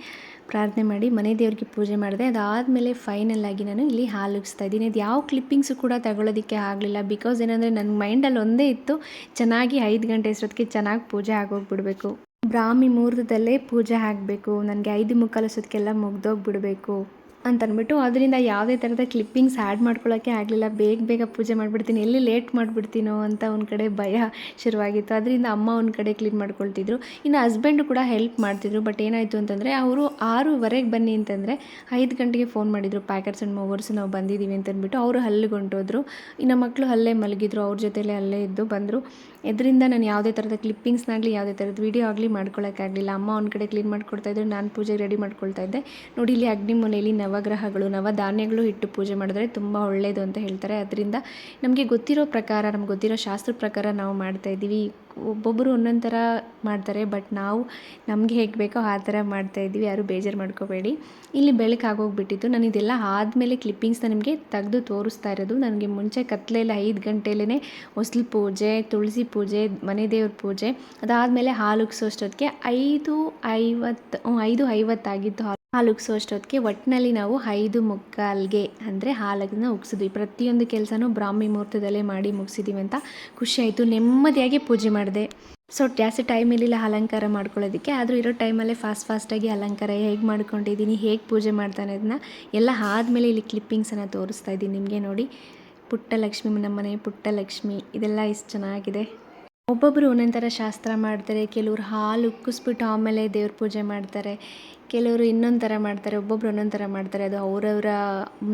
ಪ್ರಾರ್ಥನೆ ಮಾಡಿ ಮನೆ ದೇವರಿಗೆ ಪೂಜೆ ಮಾಡಿದೆ. ಅದಾದಮೇಲೆ ಫೈನಲ್ ಆಗಿ ನಾನು ಇಲ್ಲಿ ಹಾಲು ಇದ್ದೀನಿ. ಅದು ಯಾವ ಕ್ಲಿಪ್ಪಿಂಗ್ಸು ಕೂಡ ತಗೊಳ್ಳೋದಕ್ಕೆ ಆಗಲಿಲ್ಲ. ಬಿಕಾಸ್ ಏನಂದರೆ ನನ್ನ ಮೈಂಡಲ್ಲಿ ಒಂದೇ ಇತ್ತು, ಚೆನ್ನಾಗಿ ಐದು ಗಂಟೆ ಅಷ್ಟೊತ್ತಿಗೆ ಚೆನ್ನಾಗಿ ಪೂಜೆ ಆಗೋಗ್ಬಿಡ್ಬೇಕು. ಬ್ರಾಹ್ಮಿ ಮುಹೂರ್ತದಲ್ಲೇ ಪೂಜೆ ಆಗಬೇಕು. ನನಗೆ ಐದು ಮುಕ್ಕಾಲು ಅಷ್ಟೊತ್ತಿಗೆಲ್ಲ ಮುಗ್ದೋಗ್ಬಿಡಬೇಕು. ಅಂತಂದ್ಬಿಟ್ಟು ಅದರಿಂದ ಯಾವುದೇ ಥರದ ಕ್ಲಿಪ್ಪಿಂಗ್ಸ್ ಆ್ಯಡ್ ಮಾಡ್ಕೊಳ್ಳೋಕ್ಕೆ ಆಗಲಿಲ್ಲ. ಬೇಗ ಬೇಗ ಪೂಜೆ ಮಾಡಿಬಿಡ್ತೀನಿ. ಎಲ್ಲಿ ಲೇಟ್ ಮಾಡಿಬಿಡ್ತೀನೋ ಅಂತ ಒಂದು ಕಡೆ ಭಯ ಶುರುವಾಗಿತ್ತು. ಅದರಿಂದ ಅಮ್ಮ ಒಂದು ಕಡೆ ಕ್ಲೀನ್ ಮಾಡ್ಕೊಳ್ತಿದ್ರು. ಇನ್ನು ಹಸ್ಬೆಂಡು ಕೂಡ ಹೆಲ್ಪ್ ಮಾಡ್ತಿದ್ರು. ಬಟ್ ಏನಾಯಿತು ಅಂತಂದರೆ ಅವರು ಆರೂವರೆಗೆ ಬನ್ನಿ ಅಂತಂದರೆ ಐದು ಗಂಟೆಗೆ ಫೋನ್ ಮಾಡಿದರು. ಪ್ಯಾಕರ್ಸ್ ಆ್ಯಂಡ್ ಮೂವರ್ಸ್ ನಾವು ಬಂದಿದ್ದೀವಿ ಅಂತಂದ್ಬಿಟ್ಟು ಅವರು ಹೊಂಟೋದ್ರು ಇನ್ನು ಮಕ್ಕಳು ಅಲ್ಲೇ ಮಲಗಿದ್ರು. ಅವ್ರ ಜೊತೆಲೇ ಅಲ್ಲೇ ಇದ್ದು ಬಂದರು. ಇದರಿಂದ ನಾನು ಯಾವುದೇ ಥರದ ಕ್ಲಿಪ್ಪಿಂಗ್ಸ್ನಾಗಲಿ, ಯಾವುದೇ ಥರದ ವೀಡಿಯೋ ಆಗಲಿ ಮಾಡ್ಕೊಳ್ಳೋಕ್ಕಾಗಲಿಲ್ಲ ಅಮ್ಮ ಒಂದು ಕಡೆ ಕ್ಲೀನ್ ಮಾಡ್ಕೊಡ್ತಾ ಇದ್ದರು ನಾನು ಪೂಜೆ ರೆಡಿ ಮಾಡ್ಕೊಳ್ತಾ ಇದ್ದೆ. ನೋಡಿ, ಇಲ್ಲಿ ಅಗ್ನಿ ಮನೆಯಲ್ಲಿ ನವಗ್ರಹಗಳು, ನವಧಾನ್ಯಗಳು ಇಟ್ಟು ಪೂಜೆ ಮಾಡಿದ್ರೆ ತುಂಬ ಒಳ್ಳೆಯದು ಅಂತ ಹೇಳ್ತಾರೆ. ಅದರಿಂದ ನಮಗೆ ಗೊತ್ತಿರೋ ಪ್ರಕಾರ, ನಮ್ಗೆ ಗೊತ್ತಿರೋ ಶಾಸ್ತ್ರ ಪ್ರಕಾರ ನಾವು ಮಾಡ್ತಾ ಇದ್ದೀವಿ. ಒಬ್ಬೊಬ್ಬರು ಒಂದೊಂದು ಥರ ಮಾಡ್ತಾರೆ, ಬಟ್ ನಾವು ನಮಗೆ ಹೇಗೆ ಬೇಕೋ ಆ ಥರ ಮಾಡ್ತಾ ಇದ್ದೀವಿ. ಯಾರು ಬೇಜಾರು ಮಾಡ್ಕೋಬೇಡಿ. ಇಲ್ಲಿ ಬೆಳಕು ಆಗೋಗ್ಬಿಟ್ಟಿತ್ತು. ನಾನು ಇದೆಲ್ಲ ಆದಮೇಲೆ ಕ್ಲಿಪ್ಪಿಂಗ್ಸ್ನ ನಿಮಗೆ ತೆಗೆದು ತೋರಿಸ್ತಾ ಇರೋದು. ನನಗೆ ಮುಂಚೆ ಕತ್ಲೆಲ್ಲ ಐದು ಗಂಟೆಯಲ್ಲೇ ಹೊಸ್ಲು ಪೂಜೆ, ತುಳಸಿ ಪೂಜೆ, ಮನೆ ದೇವ್ರ ಪೂಜೆ ಅದಾದಮೇಲೆ ಹಾಲು ಉಗ್ಸೋಷ್ಟೊತ್ತಿಗೆ ಐದು ಐವತ್ತು ಐದು ಐವತ್ತಾಗಿತ್ತು ಹಾಲು ಉಗ್ಸೋ ಅಷ್ಟೊತ್ತಿಗೆ ಒಟ್ಟಿನಲ್ಲಿ ನಾವು ಐದು ಮುಕ್ಕಾಲ್ಗೆ ಅಂದರೆ ಹಾಲನ್ನು ಉಗ್ಸಿದ್ವಿ. ಪ್ರತಿಯೊಂದು ಕೆಲಸನೂ ಬ್ರಾಹ್ಮಿ ಮುಹೂರ್ತದಲ್ಲೇ ಮಾಡಿ ಮುಗಿಸಿದ್ದೀವಿ ಅಂತ ಖುಷಿ ಆಯಿತು. ನೆಮ್ಮದಿಯಾಗಿ ಪೂಜೆ ಮಾಡಿದೆ. ಸೊ, ಜಾಸ್ತಿ ಟೈಮ್ ಇರಲಿಲ್ಲ ಅಲಂಕಾರ ಮಾಡ್ಕೊಳ್ಳೋದಕ್ಕೆ. ಆದರೂ ಇರೋ ಟೈಮಲ್ಲೇ ಫಾಸ್ಟ್ ಫಾಸ್ಟಾಗಿ ಅಲಂಕಾರ ಹೇಗೆ ಮಾಡ್ಕೊಂಡಿದ್ದೀನಿ, ಹೇಗೆ ಪೂಜೆ ಮಾಡ್ತಾನೆ ಅದನ್ನ ಎಲ್ಲ ಆದಮೇಲೆ ಇಲ್ಲಿ ಕ್ಲಿಪ್ಪಿಂಗ್ಸನ್ನು ತೋರಿಸ್ತಾ ಇದ್ದೀನಿ ನಿಮಗೆ ನೋಡಿ. ಪುಟ್ಟ ಲಕ್ಷ್ಮಿ ನಮ್ಮನೆ ಪುಟ್ಟ ಲಕ್ಷ್ಮಿ ಇದೆಲ್ಲ ಇಷ್ಟು ಚೆನ್ನಾಗಿದೆ. ಒಬ್ಬೊಬ್ಬರು ಒಂದೊಂದು ಥರ ಶಾಸ್ತ್ರ ಮಾಡ್ತಾರೆ, ಕೆಲವರು ಹಾಲು ಉಕ್ಕಿಸ್ಬಿಟ್ಟು ಆಮೇಲೆ ದೇವ್ರ ಪೂಜೆ ಮಾಡ್ತಾರೆ, ಕೆಲವರು ಇನ್ನೊಂದು ಥರ ಮಾಡ್ತಾರೆ, ಒಬ್ಬೊಬ್ರು ಒಂದೊಂದು ಥರ ಮಾಡ್ತಾರೆ. ಅದು ಅವರವರ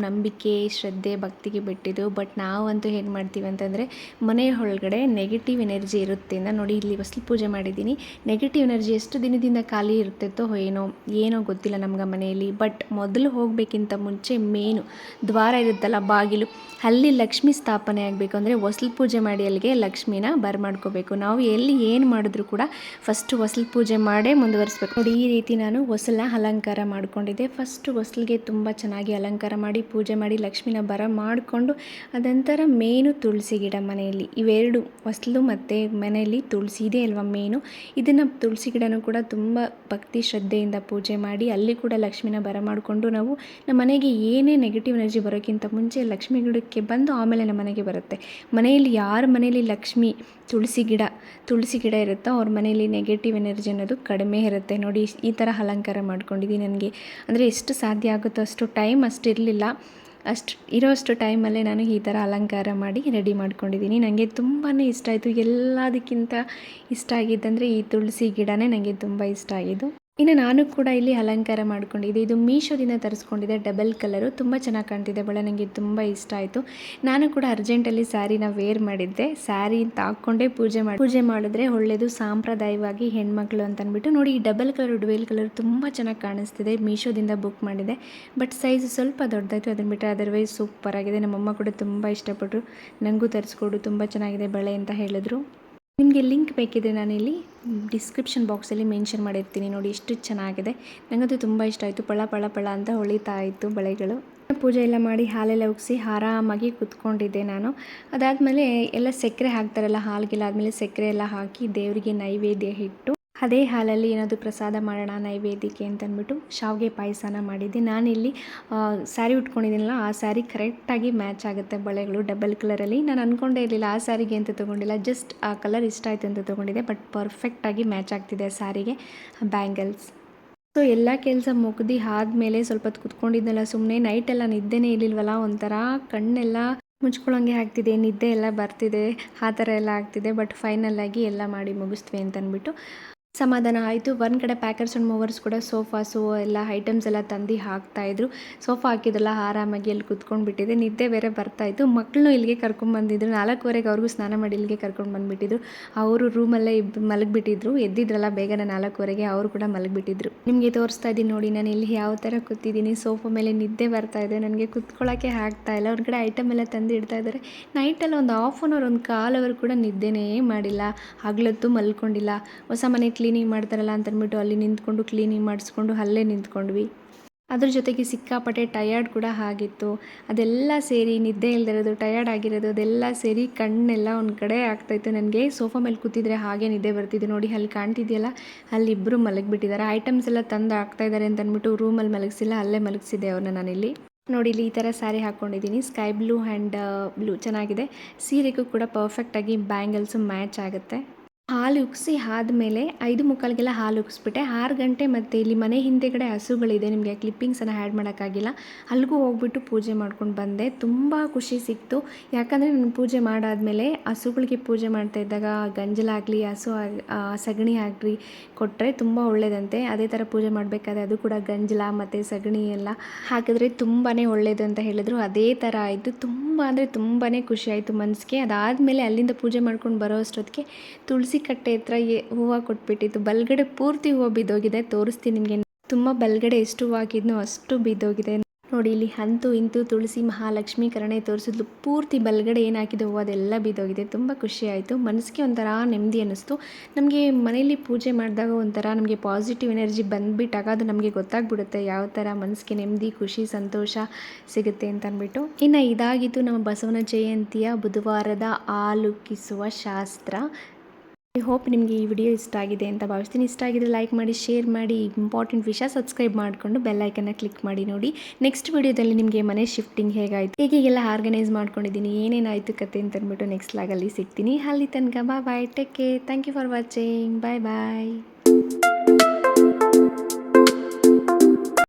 ನಂಬಿಕೆ, ಶ್ರದ್ಧೆ, ಭಕ್ತಿಗೆ ಬಿಟ್ಟಿದ್ದು. ಬಟ್ ನಾವಂತೂ ಏನು ಮಾಡ್ತೀವಿ ಅಂತಂದರೆ ಮನೆಯ ಒಳಗಡೆ ನೆಗೆಟಿವ್ ಎನರ್ಜಿ ಇರುತ್ತೆ ಅಂತ ನೋಡಿ ಇಲ್ಲಿ ಹೊಸ್ಲು ಪೂಜೆ ಮಾಡಿದ್ದೀನಿ. ನೆಗೆಟಿವ್ ಎನರ್ಜಿ ಎಷ್ಟು ದಿನದಿಂದ ಖಾಲಿ ಇರ್ತಿತ್ತೋ ಏನೋ ಏನೋ ಗೊತ್ತಿಲ್ಲ ನಮ್ಗೆ ಮನೆಯಲ್ಲಿ. ಬಟ್ ಮೊದಲು ಹೋಗಬೇಕಿಂತ ಮುಂಚೆ ಮೇನು ದ್ವಾರ ಇರುತ್ತಲ್ಲ, ಬಾಗಿಲು, ಅಲ್ಲಿ ಲಕ್ಷ್ಮಿ ಸ್ಥಾಪನೆ ಆಗಬೇಕು ಅಂದರೆ ಹೊಸ್ಲು ಪೂಜೆ ಮಾಡಿ ಅಲ್ಲಿಗೆ ಲಕ್ಷ್ಮಿನ ಬರಮಾಡ್ಕೋಬೇಕು ನಾವು ಎಲ್ಲಿ ಏನು ಮಾಡಿದ್ರು ಕೂಡ ಫಸ್ಟು ಹೊಸಲು ಪೂಜೆ ಮಾಡೇ ಮುಂದುವರಿಸ್ಬೇಕು. ನೋಡಿ, ಈ ರೀತಿ ನಾನು ಹೊಸಲನ್ನ ಅಲಂಕಾರ ಮಾಡಿಕೊಂಡಿದ್ದೆ. ಫಸ್ಟು ಹೊಸಲಿಗೆ ತುಂಬ ಚೆನ್ನಾಗಿ ಅಲಂಕಾರ ಮಾಡಿ, ಪೂಜೆ ಮಾಡಿ, ಲಕ್ಷ್ಮಿನ ಬರ ಮಾಡಿಕೊಂಡು, ಅದಂತರ ಮೇನು ತುಳಸಿ ಗಿಡ ಮನೆಯಲ್ಲಿ. ಇವೆರಡು ಹೊಸಲು ಮತ್ತು ಮನೆಯಲ್ಲಿ ತುಳಸಿ ಇದೆ ಅಲ್ವಾ ಮೇನು? ಇದನ್ನು ತುಳಸಿ ಗಿಡನೂ ಕೂಡ ತುಂಬ ಭಕ್ತಿ ಶ್ರದ್ಧೆಯಿಂದ ಪೂಜೆ ಮಾಡಿ, ಅಲ್ಲಿ ಕೂಡ ಲಕ್ಷ್ಮಿನ ಬರ ಮಾಡಿಕೊಂಡು ನಾವು ನಮ್ಮ ಮನೆಗೆ ಏನೇ ನೆಗೆಟಿವ್ ಎನರ್ಜಿ ಬರೋಕ್ಕಿಂತ ಮುಂಚೆ ಲಕ್ಷ್ಮಿ ಗಿಡಕ್ಕೆ ಬಂದು ಆಮೇಲೆ ನಮ್ಮ ಮನೆಗೆ ಬರುತ್ತೆ. ಮನೆಯಲ್ಲಿ ಯಾರ ಮನೆಯಲ್ಲಿ ಲಕ್ಷ್ಮಿ ತುಳಸಿ ಗಿಡ ತುಳಸಿ ಗಿಡ ಇರುತ್ತೋ? ಅವ್ರ ಮನೇಲಿ ನೆಗೆಟಿವ್ ಎನರ್ಜಿ ಅನ್ನೋದು ಕಡಿಮೆ ಇರುತ್ತೆ. ನೋಡಿ, ಈ ಥರ ಅಲಂಕಾರ ಮಾಡ್ಕೊಂಡಿದ್ದೀನಿ ನನಗೆ. ಅಂದರೆ ಎಷ್ಟು ಸಾಧ್ಯ ಆಗುತ್ತೋ ಅಷ್ಟು ಟೈಮ್ ಅಷ್ಟು ಇರಲಿಲ್ಲ. ಅಷ್ಟು ಇರೋಷ್ಟು ಟೈಮಲ್ಲೇ ನಾನು ಈ ಥರ ಅಲಂಕಾರ ಮಾಡಿ ರೆಡಿ ಮಾಡ್ಕೊಂಡಿದ್ದೀನಿ ನನಗೆ ತುಂಬಾ ಇಷ್ಟ ಆಯಿತು. ಎಲ್ಲದಕ್ಕಿಂತ ಇಷ್ಟ ಆಗಿದ್ದಂದರೆ ಈ ತುಳಸಿ ಗಿಡನೇ ನನಗೆ ತುಂಬ ಇಷ್ಟ ಆಗಿದ್ದು. ಇನ್ನು ನಾನು ಕೂಡ ಇಲ್ಲಿ ಅಲಂಕಾರ ಮಾಡಿಕೊಂಡಿದ್ದೆ. ಇದು ಮೀಶೋದಿಂದ ತರಿಸ್ಕೊಂಡಿದ್ದೆ ಡಬಲ್ ಕಲರು. ತುಂಬ ಚೆನ್ನಾಗಿ ಕಾಣ್ತಿದೆ ಬಳ. ನನಗೆ ತುಂಬ ಇಷ್ಟ ಆಯಿತು. ನಾನು ಕೂಡ ಅರ್ಜೆಂಟಲ್ಲಿ ಸ್ಯಾರಿನ ವೇರ್ ಮಾಡಿದ್ದೆ. ಸ್ಯಾರಿ ಅಂತ ಹಾಕ್ಕೊಂಡೇ ಪೂಜೆ ಮಾಡಿ, ಪೂಜೆ ಮಾಡಿದ್ರೆ ಒಳ್ಳೆಯದು ಸಾಂಪ್ರದಾಯವಾಗಿ ಹೆಣ್ಮಕ್ಳು ಅಂತ ಅಂದ್ಬಿಟ್ಟು ನೋಡಿ ಈ ಡಬಲ್ ಕಲರ್, ಡುವೆಲ್ ಕಲರ್ ತುಂಬ ಚೆನ್ನಾಗಿ ಕಾಣಿಸ್ತಿದೆ. ಮೀಶೋದಿಂದ ಬುಕ್ ಮಾಡಿದೆ. ಬಟ್ ಸೈಜ್ ಸ್ವಲ್ಪ ದೊಡ್ಡದಾಯಿತು. ಅದನ್ನು ಬಿಟ್ಟರೆ ಅದರ್ವೈಸ್ ಸೂಪರ್ ಆಗಿದೆ. ನಮ್ಮಮ್ಮ ಕೂಡ ತುಂಬ ಇಷ್ಟಪಟ್ಟರು ನನಗೂ ತರಿಸ್ಕೊಡು. ತುಂಬ ಚೆನ್ನಾಗಿದೆ ಬಳೆ ಅಂತ ಹೇಳಿದ್ರು. ನಿಮಗೆ ಲಿಂಕ್ ಬೇಕಿದ್ರೆ ನಾನಿಲ್ಲಿ ಡಿಸ್ಕ್ರಿಪ್ಷನ್ ಬಾಕ್ಸಲ್ಲಿ ಮೆನ್ಷನ್ ಮಾಡಿರ್ತೀನಿ. ನೋಡಿ, ಎಷ್ಟು ಚೆನ್ನಾಗಿದೆ. ನನಗಂತೂ ತುಂಬ ಇಷ್ಟ ಆಯಿತು. ಪಳ ಪಳ ಪಳ ಅಂತ ಹೊಳಿತಾ ಇತ್ತು ಬಳೆಗಳು. ಪೂಜೆ ಎಲ್ಲ ಮಾಡಿ ಹಾಲೆಲ್ಲ ಉಗಿಸಿ ಆರಾಮಾಗಿ ಕುತ್ಕೊಂಡಿದ್ದೆ ನಾನು. ಅದಾದಮೇಲೆ ಎಲ್ಲ ಸಕ್ಕರೆ ಹಾಕ್ತಾರಲ್ಲ, ಹಾಲ್ಗೆಲ್ಲ ಆದಮೇಲೆ ಸಕ್ಕರೆ ಎಲ್ಲ ಹಾಕಿ ದೇವರಿಗೆ ನೈವೇದ್ಯ ಇಟ್ಟು ಅದೇ ಹಾಲಲ್ಲಿ ಏನಾದರೂ ಪ್ರಸಾದ ಮಾಡೋಣ, ನೈವೇದ್ಯಕ್ಕೆ ಅಂತಂದ್ಬಿಟ್ಟು ಶಾವಿಗೆ ಪಾಯಸನ ಮಾಡಿದ್ದೆ. ನಾನಿಲ್ಲಿ ಸ್ಯಾರಿ ಉಟ್ಕೊಂಡಿದ್ದೀನಲ್ಲ, ಆ ಸ್ಯಾರಿ ಕರೆಕ್ಟಾಗಿ ಮ್ಯಾಚ್ ಆಗುತ್ತೆ ಬಳೆಗಳು ಡಬಲ್ ಕಲರಲ್ಲಿ. ನಾನು ಅಂದ್ಕೊಂಡೇ ಇರಲಿಲ್ಲ ಆ ಸ್ಯಾರಿಗೆ ಅಂತ ತೊಗೊಂಡಿಲ್ಲ, ಜಸ್ಟ್ ಆ ಕಲರ್ ಇಷ್ಟ ಆಯಿತು ಅಂತ ತೊಗೊಂಡಿದ್ದೆ, ಬಟ್ ಪರ್ಫೆಕ್ಟಾಗಿ ಮ್ಯಾಚ್ ಆಗ್ತಿದೆ ಸ್ಯಾರಿಗೆ. ಬ್ಯಾಂಗಲ್ಸ್. ಸೊ, ಎಲ್ಲ ಕೆಲಸ ಮುಗ್ದು ಆದಮೇಲೆ ಸ್ವಲ್ಪ ಹೊತ್ತು ಕುತ್ಕೊಂಡಿದ್ನಲ್ಲ ಸುಮ್ಮನೆ ನೈಟೆಲ್ಲ ನಿದ್ದೆನೇ ಇರಲಿಲ್ವಲ್ಲ, ಒಂಥರ ಕಣ್ಣೆಲ್ಲ ಮುಚ್ಕೊಳ್ಳೋಂಗೆ ಆಗ್ತಿದೆ, ನಿದ್ದೆ ಎಲ್ಲ ಬರ್ತಿದೆ, ಆ ಥರ ಎಲ್ಲ ಆಗ್ತಿದೆ, ಬಟ್ ಫೈನಲಾಗಿ ಎಲ್ಲ ಮಾಡಿ ಮುಗಿಸ್ತೀವಿ ಅಂತ ಅಂದ್ಬಿಟ್ಟು ಸಮಾಧಾನ ಆಯಿತು. ಒಂದು ಕಡೆ ಪ್ಯಾಕರ್ಸ್ ಆ್ಯಂಡ್ ಮೂವರ್ಸ್ ಕೂಡ ಸೋಫಾಸು ಎಲ್ಲ ಐಟಮ್ಸ್ ಎಲ್ಲ ತಂದು ಹಾಕ್ತಾಯಿದ್ರು ಸೋಫಾ ಹಾಕಿದ್ರಲ್ಲ ಆರಾಮಾಗಿ ಅಲ್ಲಿ ಕುತ್ಕೊಂಡು ಬಿಟ್ಟಿದೆ ನಿದ್ದೆ ಬೇರೆ ಬರ್ತಾಯಿತ್ತು ಮಕ್ಕಳನ್ನೂ ಇಲ್ಲಿಗೆ ಕರ್ಕೊಂಡ್ಬಂದಿದ್ರು ನಾಲ್ಕೂವರೆಗೆ ಅವ್ರಿಗೂ ಸ್ನಾನ ಮಾಡಿ ಇಲ್ಲಿಗೆ ಕರ್ಕೊಂಡು ಬಂದುಬಿಟ್ಟಿದ್ರು. ಅವರು ರೂಮಲ್ಲೇ ಇಬ್, ಮಲಗಿಬಿಟ್ಟಿದ್ರು. ಎದ್ದಿದ್ರಲ್ಲ ಬೇಗನೆ ನಾಲ್ಕೂವರೆಗೆ ಅವರು ಕೂಡ ಮಲಗಿಬಿಟ್ಟಿದ್ರು. ನಿಮಗೆ ತೋರಿಸ್ತಾ ಇದ್ದೀನಿ ನೋಡಿ, ನಾನು ಇಲ್ಲಿ ಯಾವ ಥರ ಕೂತಿದ್ದೀನಿ. ಸೋಫಾ ಮೇಲೆ ನಿದ್ದೆ ಬರ್ತಾ ಇದೆ. ನನಗೆ ಕುತ್ಕೊಳ್ಳೋಕ್ಕೆ ಇಲ್ಲ. ಒಂದು ಕಡೆ ಐಟಮ್ ಎಲ್ಲ ತಂದು ಇಡ್ತಾ ಇದ್ದಾರೆ. ನೈಟಲ್ಲಿ ಒಂದು ಆಫ್ ಅನ್ ಅವರ್ ಒಂದು ಕಾಲ್ ಅವರ್ ಕೂಡ ನಿದ್ದೆನೇ ಮಾಡಿಲ್ಲ. ಹಗ್ಲೊತ್ತು ಮಲ್ಕೊಂಡಿಲ್ಲ. ಹೊಸ ಮನೆ ಕ್ಲೀನಿಂಗ್ ಮಾಡ್ತಾರಲ್ಲ ಅಂತ ಅಂದ್ಬಿಟ್ಟು ಅಲ್ಲಿ ನಿಂತ್ಕೊಂಡು ಕ್ಲೀನಿಂಗ್ ಮಾಡಿಸ್ಕೊಂಡು ಅಲ್ಲೇ ನಿಂತ್ಕೊಂಡ್ವಿ. ಅದ್ರ ಜೊತೆಗೆ ಸಿಕ್ಕಾಪಟ್ಟೆ ಟಯರ್ಡ್ ಕೂಡ ಆಗಿತ್ತು. ಅದೆಲ್ಲ ಸೇರಿ ನಿದ್ದೆ ಇಲ್ದಿರೋದು ಟಯರ್ಡ್ ಆಗಿರೋದು, ಅದೆಲ್ಲ ಸೇರಿ ಕಣ್ಣೆಲ್ಲ ಒಂದು ಕಡೆ ಆಗ್ತಾಯಿತ್ತು ನನಗೆ ಸೋಫಾ ಮೇಲೆ ಕೂತಿದ್ರೆ ಹಾಗೆ ನಿದ್ದೆ ಬರ್ತಿದ್ದು ನೋಡಿ ಅಲ್ಲಿ ಕಾಣ್ತಿದೆಯಲ್ಲ, ಅಲ್ಲಿ ಇಬ್ಬರು ಮಲಗಿಬಿಟ್ಟಿದ್ದಾರೆ. ಐಟಮ್ಸ್ ಎಲ್ಲ ತಂದು ಹಾಕ್ತಾ ಇದ್ದಾರೆ ಅಂತ ಅಂದ್ಬಿಟ್ಟು ರೂಮಲ್ಲಿ ಮಲಗಿಸಿಲ್ಲ, ಅಲ್ಲೇ ಮಲಗಿಸಿದ್ದೆ ಅವ್ರನ್ನ ನಾನಿಲ್ಲಿ. ನೋಡಿ ಇಲ್ಲಿ ಈ ಥರ ಸ್ಯಾರಿ ಹಾಕ್ಕೊಂಡಿದ್ದೀನಿ ಸ್ಕೈ ಬ್ಲೂ ಆ್ಯಂಡ್ ಬ್ಲೂ ಚೆನ್ನಾಗಿದೆ. ಸೀರೆಗೂ ಕೂಡ ಪರ್ಫೆಕ್ಟಾಗಿ ಬ್ಯಾಂಗಲ್ಸು ಮ್ಯಾಚ್ ಆಗುತ್ತೆ. ಹಾಲು ಉಗಿಸಿ ಆದಮೇಲೆ ಐದು ಮುಕ್ಕಾಲಿಗೆಲ್ಲ ಹಾಲು ಉಗಿಸ್ಬಿಟ್ಟೆ. ಆರು ಗಂಟೆ ಮತ್ತು ಇಲ್ಲಿ ಮನೆ ಹಿಂದೆಗಡೆ ಹಸುಗಳಿದೆ. ನಿಮಗೆ ಕ್ಲಿಪ್ಪಿಂಗ್ಸನ್ನು ಆ್ಯಡ್ ಮಾಡೋಕ್ಕಾಗಿಲ್ಲ. ಅಲ್ಲಿಗೂ ಹೋಗ್ಬಿಟ್ಟು ಪೂಜೆ ಮಾಡ್ಕೊಂಡು ಬಂದೆ. ತುಂಬ ಖುಷಿ ಸಿಕ್ತು. ಯಾಕಂದರೆ ನಾನು ಪೂಜೆ ಮಾಡಾದಮೇಲೆ ಹಸುಗಳಿಗೆ ಪೂಜೆ ಮಾಡ್ತಾ ಇದ್ದಾಗ ಗಂಜಲಾಗಲಿ ಹಸು ಸಗಣಿ ಆಗಲಿ ಕೊಟ್ಟರೆ ತುಂಬ ಒಳ್ಳೆಯದಂತೆ ಅದೇ ಥರ ಪೂಜೆ ಮಾಡಬೇಕಾದ್ರೆ ಅದು ಕೂಡ ಗಂಜಲ ಮತ್ತು ಸಗಣಿ ಎಲ್ಲ ಹಾಕಿದ್ರೆ ತುಂಬಾ ಒಳ್ಳೆಯದು ಅಂತ ಹೇಳಿದ್ರು. ಅದೇ ಥರ ಆಯಿತು. ತುಂಬ ಅಂದರೆ ತುಂಬಾ ಖುಷಿ ಆಯಿತು ಮನಸ್ಸಿಗೆ ಅದಾದಮೇಲೆ ಅಲ್ಲಿಂದ ಪೂಜೆ ಮಾಡ್ಕೊಂಡು ಬರೋ ಅಷ್ಟೊತ್ತಿಗೆ ತುಳಸಿ ಕಟ್ಟೆ ಹತ್ರ ಹೂವು ಕೊಟ್ಬಿಟ್ಟಿತ್ತು. ಬಲ್ಗಡೆ ಪೂರ್ತಿ ಹೂವು ಬಿದ್ದೋಗಿದೆ. ತೋರಿಸ್ತೀನಿ ನಿಮಗೆ. ತುಂಬ ಬಲ್ಗಡೆ ಎಷ್ಟು ಹೂವು ಅಷ್ಟು ಬಿದ್ದೋಗಿದೆ. ನೋಡಿ, ಇಲ್ಲಿ ಅಂತೂ ಇಂತೂ ತುಳಸಿ ಮಹಾಲಕ್ಷ್ಮಿ ಕರಣೆ ತೋರಿಸಿದ್ಲು. ಪೂರ್ತಿ ಬಲ್ಗಡೆ ಏನಾಗಿದೆ ಹೂವು, ಅದೆಲ್ಲ ಬಿದ್ದೋಗಿದೆ. ತುಂಬ ಖುಷಿ ಆಯಿತು. ಮನಸ್ಸಿಗೆ ಒಂಥರ ನೆಮ್ಮದಿ ಅನ್ನಿಸ್ತು. ನಮಗೆ ಮನೆಯಲ್ಲಿ ಪೂಜೆ ಮಾಡಿದಾಗ ಒಂಥರ ನಮಗೆ ಪಾಸಿಟಿವ್ ಎನರ್ಜಿ ಬಂದುಬಿಟ್ಟಾಗ ಅದು ನಮಗೆ ಗೊತ್ತಾಗ್ಬಿಡುತ್ತೆ. ಯಾವ ಥರ ಮನಸ್ಸಿಗೆ ನೆಮ್ಮದಿ, ಖುಷಿ, ಸಂತೋಷ ಸಿಗುತ್ತೆ ಅಂತ ಅಂದ್ಬಿಟ್ಟು ಇನ್ನು ಇದಾಗಿತ್ತು ನಮ್ಮ ಬಸವನ ಜಯಂತಿಯ ಬುಧವಾರದ ಆಲುಕಿಸುವ ಶಾಸ್ತ್ರ. ಐ ಹೋಪ್ ನಿಮಗೆ ಈ ವಿಡಿಯೋ ಇಷ್ಟ ಆಗಿದೆ ಅಂತ ಭಾವಿಸ್ತೀನಿ. ಇಷ್ಟ ಆಗಿದ್ರೆ ಲೈಕ್ ಮಾಡಿ, ಶೇರ್ ಮಾಡಿ, ಇಂಪಾರ್ಟೆಂಟ್ ವಿಷಯ ಸಬ್ಸ್ಕ್ರೈಬ್ ಮಾಡಿಕೊಂಡು ಬೆಲ್ಲೈಕನ್ನ ಕ್ಲಿಕ್ ಮಾಡಿ ನೋಡಿ. ನೆಕ್ಸ್ಟ್ ವಿಡಿಯೋದಲ್ಲಿ ನಿಮಗೆ ಮನೆ ಶಿಫ್ಟಿಂಗ್ ಹೇಗಾಯಿತು? ಹೇಗೆಲ್ಲ ಆರ್ಗನೈಸ್ ಮಾಡ್ಕೊಂಡಿದ್ದೀನಿ, ಏನೇನಾಯಿತು ಕತೆ ಅಂತ ಅಂದ್ಬಿಟ್ಟು ನೆಕ್ಸ್ಟ್ ಲಾಗಲ್ಲಿ ಸಿಗ್ತೀನಿ. ಅಲ್ಲಿ ತನಕ ಬಾ bye take care thank you for watching bye bye